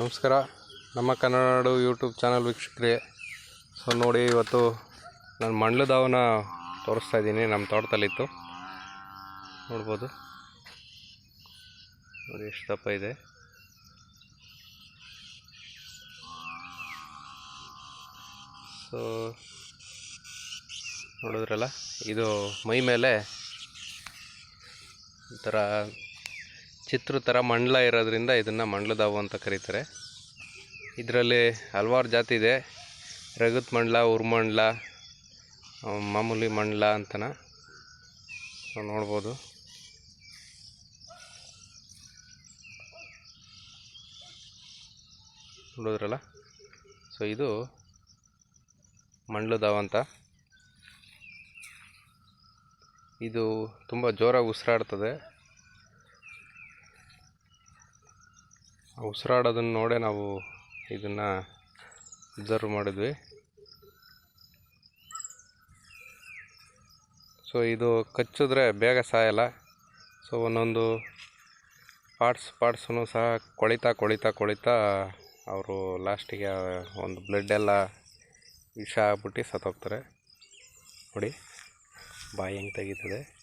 ನಮಸ್ಕಾರ. ನಮ್ಮ ಕನ್ನಡ ನಾಡು YouTube channel ವೀಕ್ಷಕರೇ, ಸೊ ನೋಡಿ, ಇವತ್ತು ನಾನು ಮಂಡ್ಲದವನ ತೋರಿಸ್ತಾ ಇದ್ದೀನಿ, ನಮ್ಮ ತೋಟದಲ್ಲಿತ್ತು. ನೋಡ್ಬೋದು. ನೋಡಿ, ಎಷ್ಟು ದಪ್ಪ ಇದೆ. ಸೊ ನೋಡಿದ್ರಲ್ಲ, ಇದು ಮೈ ಮೇಲೆ ಈ ಚಿತ್ರ ಥರ ಮಂಡಲ ಇರೋದ್ರಿಂದ ಇದನ್ನು ಮಂಡಲದಾವು ಅಂತ ಕರೀತಾರೆ. ಇದರಲ್ಲಿ ಹಲವಾರು ಜಾತಿ ಇದೆ. ರಗತ್ ಮಂಡಲ ಉರ್ಮಂಡಲ ಮಾಮೂಲಿ ಮಂಡಲ ಅಂತನ. ನೋಡ್ಬೋದು. ನೋಡಿದ್ರಲ್ಲ? ಸೊ, ಇದು ಮಂಡ್ಲದಾವ್ ಅಂತ. ಇದು ತುಂಬ ಜೋರಾಗಿ ಉಸಿರಾಡ್ತದೆ. ಉಸಿರಾಡೋದನ್ನು ನೋಡೇ ನಾವು ಇದನ್ನು ಅಬ್ಸರ್ವ್ ಮಾಡಿದ್ವಿ. ಸೊ ಇದು ಕಚ್ಚಿದ್ರೆ ಬೇಗ ಸಾಯಲ್ಲ. ಸೊ ಒಂದೊಂದು ಪಾರ್ಟ್ಸ್ ಪಾರ್ಟ್ಸೂ ಸಹ ಕೊಳಿತಾ ಕೊಳಿತಾ ಕೊಳಿತಾ ಅವರು ಲಾಸ್ಟಿಗೆ ಒಂದು ಬ್ಲಡ್ ಎಲ್ಲ ವಿಷ ಆಗ್ಬಿಟ್ಟು ಸತ್ತೋಗ್ತಾರೆ. ನೋಡಿ, ಬಾಯಿ ಹೆಂಗೆ ತೆಗೀತದೆ.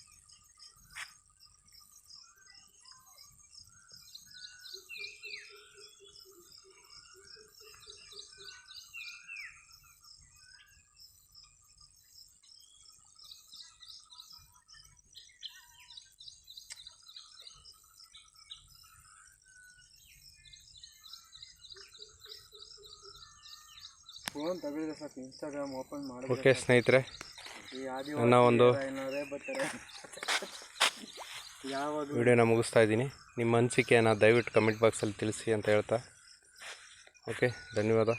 ಫೋನ್ ತೆಗೆದ್ರೆ ಸಾಕು ಇನ್ಸ್ಟಾಗ್ರಾಮ್ ಓಪನ್ ಮಾಡಿ ಓಕೆ ಸ್ನೇಹಿತರೆ ನನ್ನ ಒಂದು ವಿಡಿಯೋನ ಮುಗಿಸ್ತಾ ಇದ್ದೀನಿ. ನಿಮ್ಮ ಅನಿಸಿಕೆಯನ್ನು ದಯವಿಟ್ಟು ಕಮೆಂಟ್ ಬಾಕ್ಸಲ್ಲಿ ತಿಳಿಸಿ ಅಂತ ಹೇಳ್ತಾ. ಓಕೆ ಧನ್ಯವಾದ.